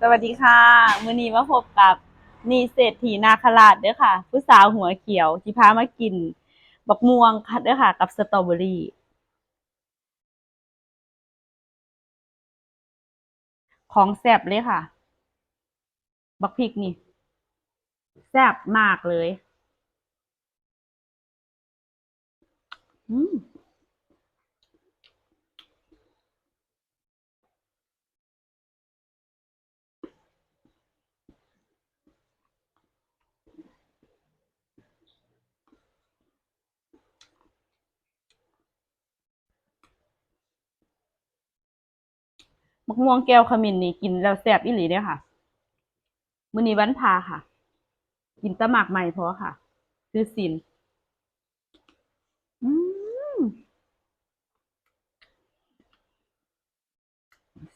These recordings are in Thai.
สวัสดีค่ะมื้อนี้มาพบกับนีเศรษฐีนาคราชเด้อค่ะ ผู้สาวหัวเขียวที่พามากิน บักม่วงค่ะเด้อค่ะ กับสตรอเบอรี่ของแซ่บเลยค่ะ บักพริกนี่ แซ่บมากเลย อืม มะม่วงแก้วขมิ้นนี่กินแล้วแซ่บอีหลีเด้ค่ะมื้อนี้วันพาค่ะ กินตะหมากใหม่พอค่ะ คือสินอืม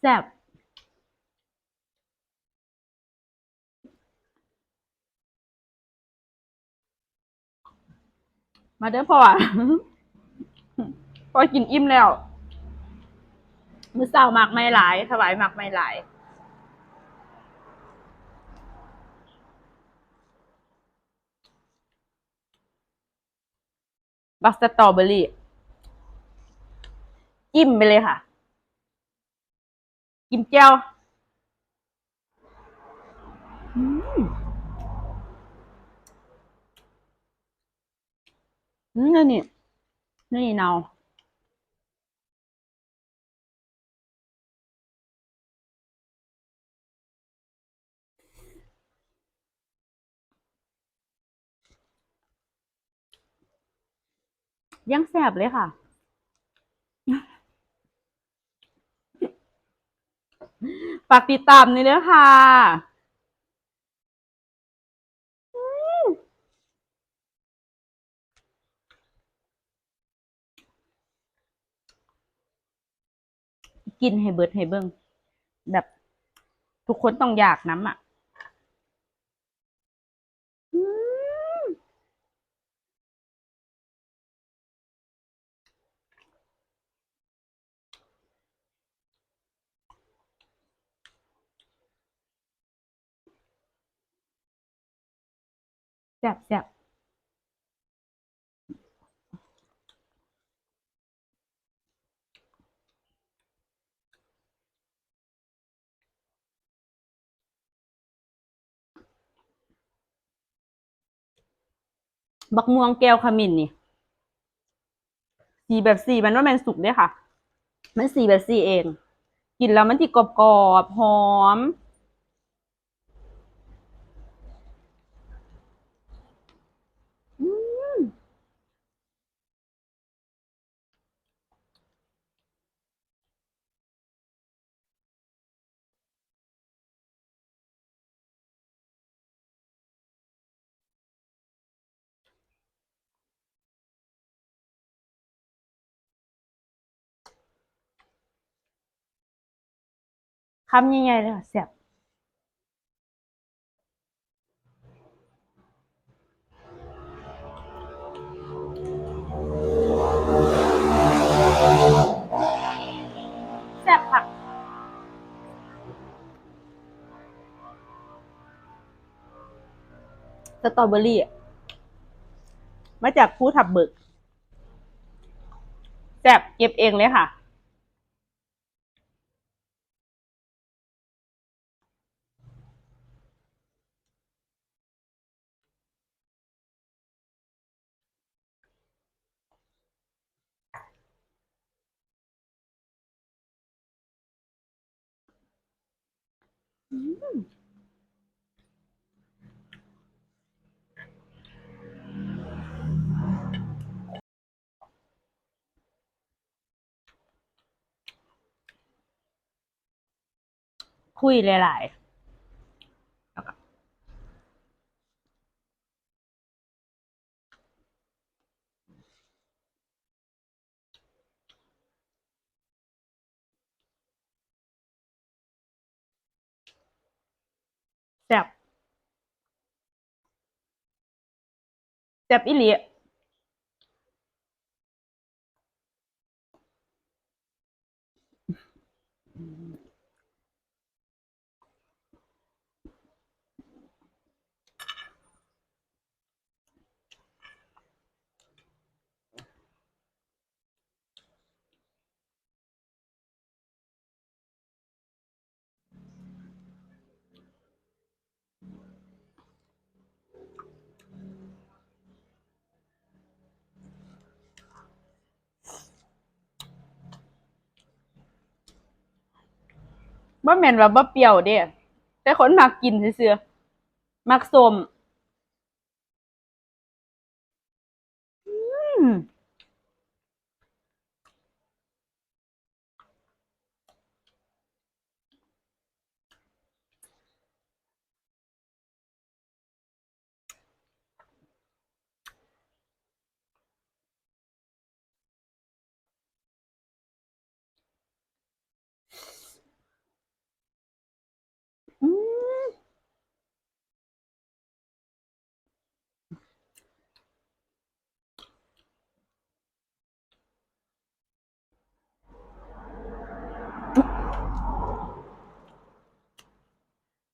แซ่บมาเด้อพ่อพ่อกินอิ่มแล้ว มือเช้าหมักไม่หลาย ถวายหมักไม่หลายบักสตรอเบอรี่จิ้มไปเลยค่ะ กิมเจียวอืมอืมนี่นี่นี่เนา ยังแสบเลยค่ะ ฝากติดตามนี่ด้วยค่ะกินให้เบิดให้เบิ่งแบบ ทุกคนต้องอยากน้ำอะม แซ่บแซ่บบักม่วงแก้วขมิ้นนี่ สีแบบสีมันว่ามันสุกเด้อค่ะ มันสีแบบสีเอง กินแล้วมันที่กรอบๆหอม อืม คำใหญ่ๆเลยค่ะแซ่บแซ่บค่ะสตรอเบอรี่อะมาจากภูทับเบิกแซ่บเก็บเองเลยค่ะ คุยหลายๆแล้วก็แซ่บ แซ่บ บ่แม่นว่าบ่เปรี้ยวเด้แต่คนมักกินซื่อๆมักส้มอืม อืม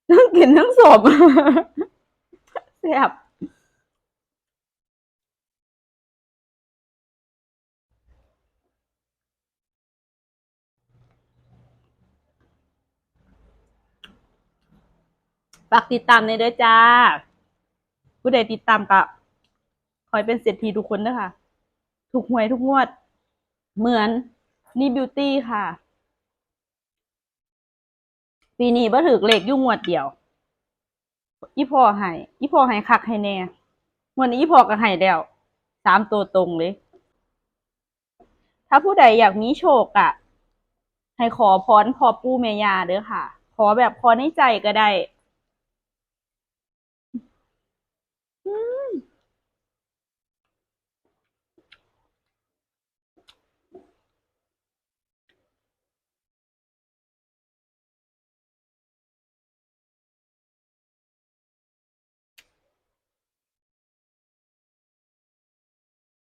ทั้ง กินทั้งสมแซ่บฝากติดตามในเด้อจ้า ผู้ใดติดตามก็คอยเป็นเศรษฐีทุกคนเด้อค่ะถูกหวยทุกงวด เหมือนนี่บิวตี้ค่ะ ปีนี้บ่ถือเลขยู่งวดเดียว อีพ่อให้อีพ่อให้คักให้แน่งวดนี้อีพ่อก็ให้แล้วสามตัวตรงเลย ถ้าผู้ใดอยากมีโชคอะให้ขอพรพ่อปู่แม่ยาเด้อค่ะ ขอแบบขอในใจก็ได้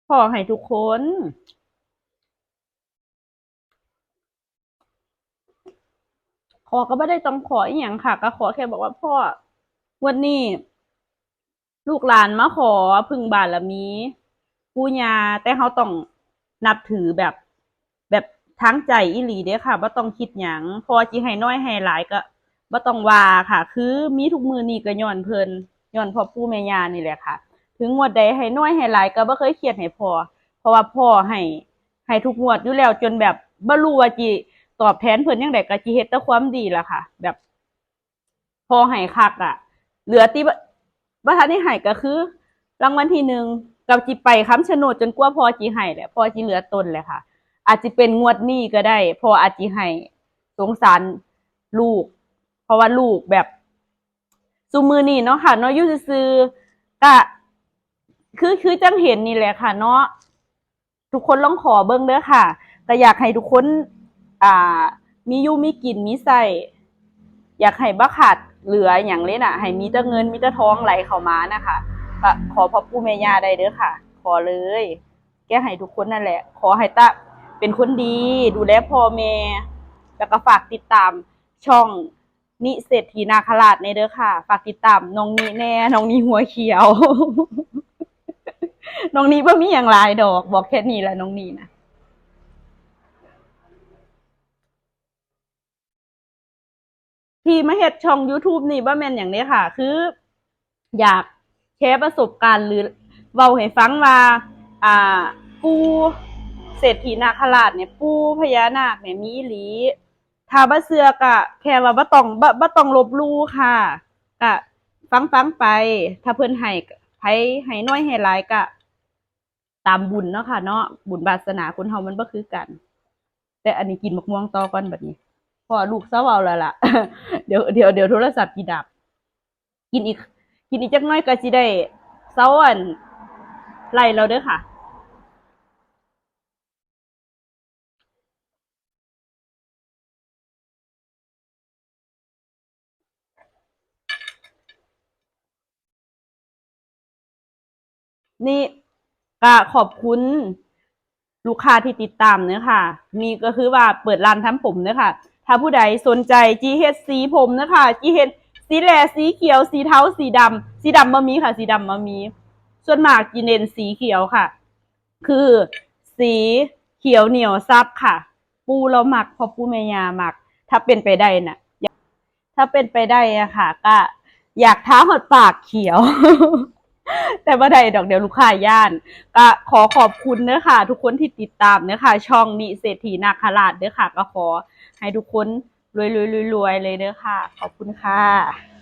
ขอให้ทุกคน ขอก็ไม่ได้ต้องขออีหยังค่ะ ก็ขอแค่บอกว่าพ่อ วันนี้ ลูกหลานมาขอพึ่งบารมีปู่ย่าแต่เขาต้องนับถือแบบแบบทั้งใจอีหลีเด้ค่ะบ่าต้องคิดหยังพอจิให้น้อยให้หลายก็บ่าต้องว่าค่ะ คือมีทุกมือนี่ก็ย้อนเพลินย้อนพ่อปู่แม่ยานี่แหละค่ะ ถึงงวดใดให้น้อยให้หลายก็บ่เคยเครียดให้พอเพราะว่าพ่อให้ให้ทุกงวดอยู่แล้วจนแบบบ่รู้ว่าจิตอบแทนเพิ่นจังไดก็จิเฮ็ดแต่ความดีล่ะค่ะ แบบพอให้คักอะ เหลือติบ่ทันได้ให้ก็คือ รางวัลที่หนึ่งกับจิไปค้ำชะโนดจนกว่าพอจิให้แหละพอจิเหลือตนแหละค่ะ อาจจะเป็นงวดนี้ก็ได้ พออาจจะให้สงสารลูก เพราะว่าลูกแบบซูมือนี่เนาะค่ะเนาะอยูซื่อๆก็ คือคือจังเห็นนี่แหละค่ะ เนาะทุกคนลองขอเบิ้งเด้อค่ะ แต่อยากให้ทุกคน อ่า มีอยู่มีกินมีใส่อยากให้บ่ขาดเหลืออย่างเลยน่ะ ให้มีแต่เงินมีแต่ทองไหลเข้ามานะคะก็ขอพ่อปู่แม่ย่าได้เด้อค่ะ ขอเลย แกให้ทุกคนนั่นแหละ ขอให้ตะเป็นคนดี ดูแลพ่อแม่แล้วก็ฝากติดตามช่องนิเศรษฐีนาคราชในเด้อค่ะ ฝากติดตามน้องนีแน่น้องนีหัวเขียว น้องนี้บ่มีอย่างหลายดอก บอกแค่นี้แหละน้องนี้นะที่มาเฮ็ดช่อง YouTube นี่บ่แม่นอย่างนี้ค่ะ คือ อยากแชร์ประสบการณ์หรือเว้าให้ฟังว่า อ่า ปูเศรษฐีนาคราชเนี่ยปูพญานาคเนี่ยมีอีหลีถ้าบ่เชื่อก็แค่ว่าบ่ต้องบ่บ่ต้องลบลู่ค่ะก็ฟังฟังไป ถ้าเพิ่นให้ไผให้น้อยให้หลายก็ ตามบุญเนาะค่ะเนาะบุญวาสนาคนเฮามันบ่คือกัน แต่อันนี้กินมะม่วงต่อก่อนแบัดนี้พราะว่าลูกเซาเอาแล้วล่ะ เดี๋ยวเดี๋ยวเดี๋ยวโทรศัพท์สิดับ กินอีก กินอีกจักน้อยก็สิได้เซาอันไล่เราเด้อค่ะนี่ ก็ขอบคุณลูกค้าที่ติดตามเนื้อค่ะ นี่ก็คือว่าเปิดร้านทำผมเนื้อค่ะ ถ้าผู้ใดสนใจจีเฮดสีผมเนื้อค่ะจีเฮดสีแหลสีเขียว สีเทา สีดำ สีดำมามีค่ะ สีดำมามี ส่วนมากจีเน้นสีเขียวค่ะ คือสีเขียวเหนียวซับค่ะ ปูเราหมักพอปูเมยาหมัก ถ้าเป็นไปได้น่ะ ถ้าเป็นไปได้อะค่ะ ก็อยากท้าหดปากเขียว แต่บ่ได้ดอกเดียวลูกค้าย่าน ก็ขอขอบคุณเนื้อค่ะ ทุกคนที่ติดตามเนื้อค่ะ ช่องนิเศรษฐีนาคราชเด้อค่ะ ก็ขอให้ทุกคนรวยรวยรวยรวยเลยเด้อค่ะ ขอบคุณค่ะ